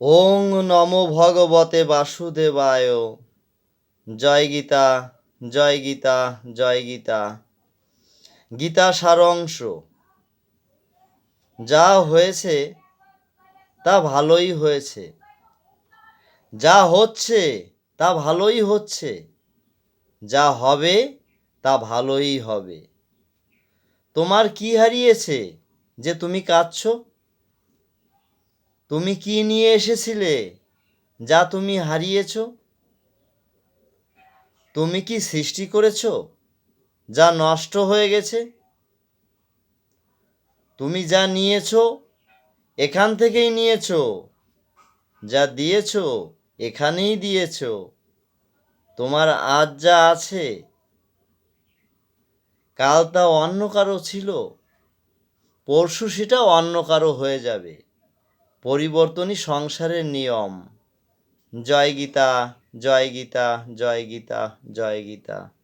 ওং নম ভগবতে বাসুদেবায়। জয় গীতা জয় গীতা জয় গীতা। গীতা সারাংশ। যা হয়েছে, তা ভালোই হয়েছে। যা হচ্ছে, তা ভালোই হচ্ছে। যা হবে, তা ভালোই হবে। তোমার কি হারিয়েছে যে তুমি কাঁদছো? তুমি কি নিয়ে এসেছিলে, যা তুমি হারিয়েছ? তুমি কি সৃষ্টি করেছ, যা নষ্ট হয়ে গেছে? তুমি যা নিয়েছ, এখান থেকেই নিয়েছ, যা দিয়েছ, এখানেই দিয়েছ। তোমার আজ যা আছে, কাল তা অন্য কারও ছিল, পরশু সেটা অন্য কারও হয়ে যাবে। পরিবর্তনই সংসারের নিয়ম। জয় গীতা জয় গীতা জয় গীতা জয় গীতা।